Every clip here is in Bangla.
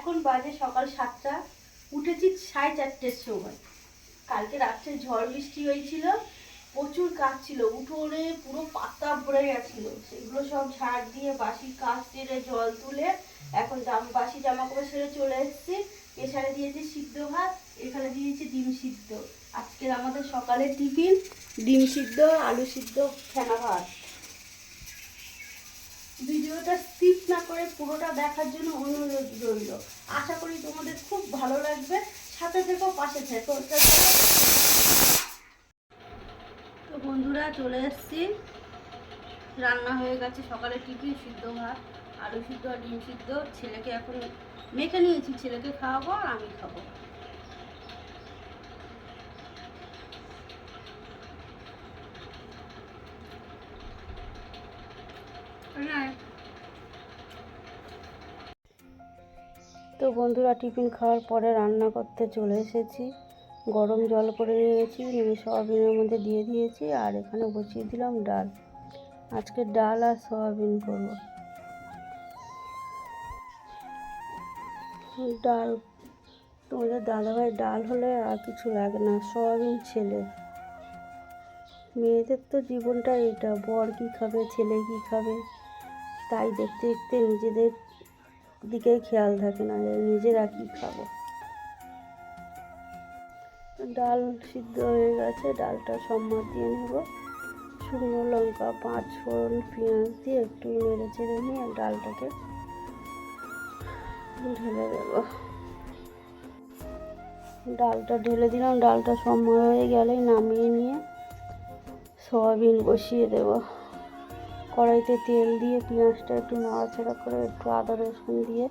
এখন বাজে সকাল সাতটা। উঠেছি সাড়ে চারটের সময়। কালকে রাত্রে ঝড় বৃষ্টি হয়েছিল, প্রচুর কাজ ছিল, উঠোনে পুরো পাতা ভরে গেছিল। সেগুলো সব ঝাড় দিয়ে বাসি কাজ সেরে জল তুলে এখন জাম, বাসি জামা কাপড় সেরে চলে এসেছি। এছাড়া দিয়েছি সিদ্ধ ভাত, এখানে দিয়েছি ডিম সিদ্ধ। আজকের আমাদের সকালের টিফিন, ডিম সিদ্ধ, আলু সিদ্ধ ফেনা ভাত। ভিডিওটা স্কিপ না করে পুরোটা দেখার জন্য অনুরোধ রইল। আশা করি তোমাদের খুব ভালো লাগবে। সাথে থেকো, পাশে থেকো। তো বন্ধুরা, চলে এসেছি। রান্না হয়ে গেছে। সকালে টিফিন সিদ্ধ ভাত? আলু সিদ্ধ আর ডিম সিদ্ধ? ছেলেকে এখন মেখে নিয়েছি। ছেলেকে খাওয়াবো আর আমি খাব। তো বন্ধুরা, টিফিন খাওয়ার পরে রান্না করতে চলে এসেছি। গরম জল করে নিয়েছি, নিয়ে সয়াবিনের মধ্যে দিয়ে দিয়েছি আর এখানে বসিয়ে দিলাম ডাল। আজকে ডাল আর সয়াবিন করব। ডাল, তোমাদের দাদাভাই ডাল হলে আর কিছু লাগে না, সয়াবিন ছেলে। মেয়েদের তো জীবনটা এটা, বর কী খাবে, ছেলে কী খাবে? তাই দেখতে দেখতে নিজেদের দিকে খেয়াল থাকে না যে নিজেরা কী খাব। ডাল সিদ্ধ হয়ে গেছে, ডালটা সম্মার দিয়ে নেব। শুকনো লঙ্কা, পাঁচ ফোড়ন পেঁয়াজ দিয়ে একটু নেড়ে চেড়ে নিয়ে ডালটাকে ঢেলে দেব। ডালটা ঢেলে দিলাম, ডালটা সময় হয়ে গেলেই নামিয়ে নিয়ে সয়াবিন বসিয়ে দেব। কড়াইতে তেল দিয়ে পেঁয়াজটা একটু নাড়াচাড়া করে একটু আদা রসুন দিয়ে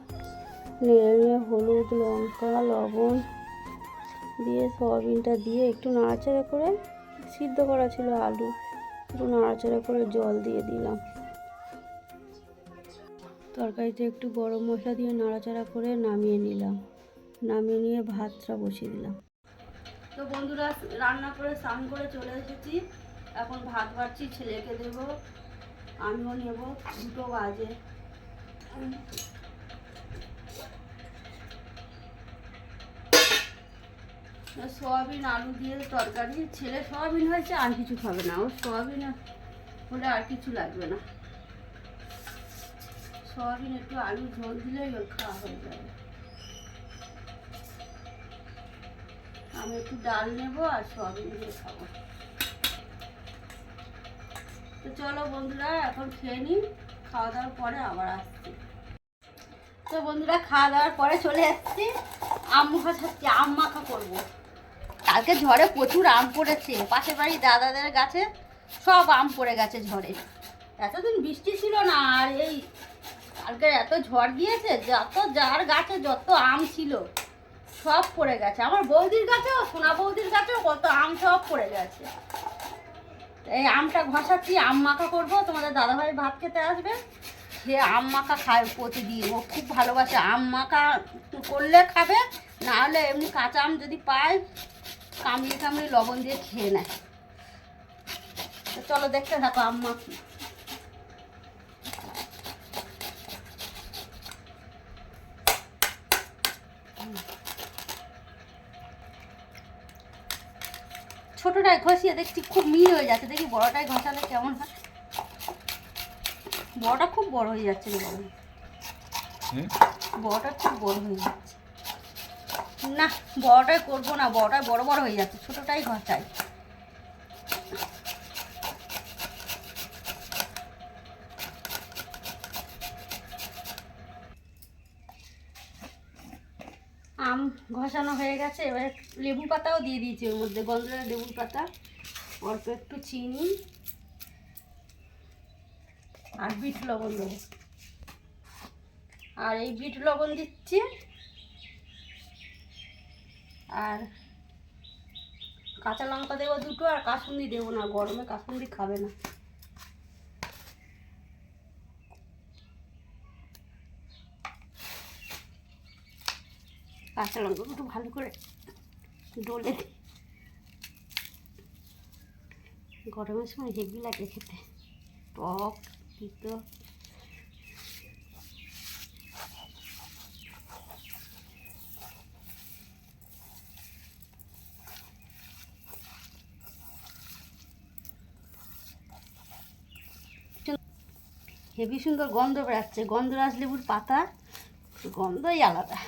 নেড়ে নিয়ে হলুদ, লঙ্কা, লবণ দিয়ে সয়াবিনটা দিয়ে একটু নাড়াচাড়া করে সিদ্ধ করা ছিল আলু, একটু নাড়াচাড়া করে জল দিয়ে দিলাম। তরকারিতে একটু গরম মশলা দিয়ে নাড়াচাড়া করে নামিয়ে নিলাম। নামিয়ে নিয়ে ভাতটা বসিয়ে দিলাম। তো বন্ধুরা, রান্না করে স্নান করে চলে এসেছি। এখন ভাত বাড়ছি, ছেলেকে দেব। আমিও নেব, দুটো বাজে। সয়াবিন, আলু দিয়ে তরকারি, ছেলে সয়াবিন হয়েছে, আর কিছু খাবে না। ওর সোয়াবিন হলে আর কিছু লাগবে না। সয়াবিন একটু আলু ঝোল দিলেই ওর খাওয়া হয়ে যাবে। আমি একটু ডাল নেব আর সোয়াবিন দিয়ে খাব। তো চলো বন্ধুরা, এখন খেয়ে নিই, খাওয়া দাওয়ার পরে আবার আসছি। তো বন্ধুরা, খাওয়া দাওয়ার পরে চলে যাচ্ছি আম ছাড়ছি, আম মাখা করব। কালকে ঝড়ে প্রচুর আম পড়েছে, পাশের বাড়ি দাদাদের গাছে সব আম পড়ে গেছে ঝড়ে। এতদিন বৃষ্টি ছিল না, আর এই কালকে এত ঝড় দিয়েছে যত যার গাছে যত আম ছিল, সব পড়ে গেছে। আমার বৌদির গাছেও, সোনা বৌদির গাছেও কত আম সব পড়ে গেছে। এই আমটা ঘষাচ্ছি আম মাখা করব, তোমাদের দাদাভাই ভাত খেতে আসবে। সে আম মাখা খায় প্রতিদিন, ও খুব ভালোবাসে। আম মাখা করলে খাবে নাহলে এমনি কাঁচা আম যদি পায়, কামড়িয়ে কামড়িয়ে লবণ দিয়ে খেয়ে নেয়। চলো দেখতে থাকো আম মাখি ছোটটায় ঘষিয়ে দেখছি খুব মিল হয়ে যাচ্ছে। দেখি বড়টায় ঘষালে কেমন হয়? বড়টা খুব বড় হয়ে যাচ্ছে রে বাবু। বড়টা খুব বড় হয়ে যাচ্ছে। না বড়টাই করব না বড়টাই বড় বড় হয়ে যাচ্ছে। ছোটটাই ঘষাই আম ঘষানো হয়ে গেছে। এবার লেবু পাতাও দিয়ে দিয়েছি ওর মধ্যে গন্ধরাজ লেবুর পাতা। অল্প একটু চিনি আর বিট লবণ দেবো। আর এই বিট লবণ দিচ্ছি। আর কাঁচা লঙ্কা দেবো দুটো আর কাসুন্দি দেবো না, গরমে কাসুন্দি খাবে না। কাঁচা লঙ্কাগুলো ভালো করে ডলে গরমের সময় হেভি লাগে খেতে। টক, তিতো। হেভি সুন্দর গন্ধ বেড়াচ্ছে। গন্ধ লেবুর পাতা, গন্ধই আলাদা।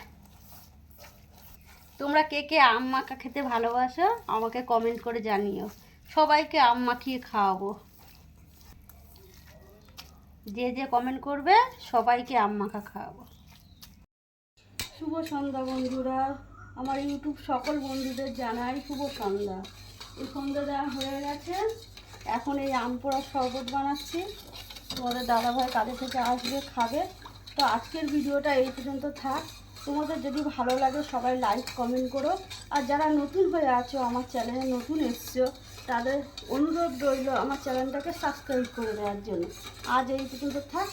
তোমরা কে কে আম মাখা খেতে ভালোবাসো আমাকে কমেন্ট করে জানিও। সবাইকে আম মাখিয়ে খাওয়াবো। যে যে কমেন্ট করবে সবাইকে আম মাখা খাওয়াবো। শুভ সন্ধ্যা বন্ধুরা। আমার ইউটিউব সকল বন্ধুদের জানাই শুভ সন্ধ্যা। এই সন্ধ্যা দেওয়া হয়ে গেছে। এখন এই আম পোড়ার শরবত বানাচ্ছি। তোমাদের দাদাভাই কাজে থেকে আসবে, খাবে। তো আজকের ভিডিওটা এই পর্যন্ত থাক। তোমাদের যদি ভালো লাগে সবাই লাইক কমেন্ট করো। আর যারা নতুন হয়ে আছো, আমার চ্যানেলে নতুন এসছো, তাদের অনুরোধ রইল আমার চ্যানেলটাকে সাবস্ক্রাইব করে দেওয়ার জন্য। আজ এই পর্যন্ত থাক।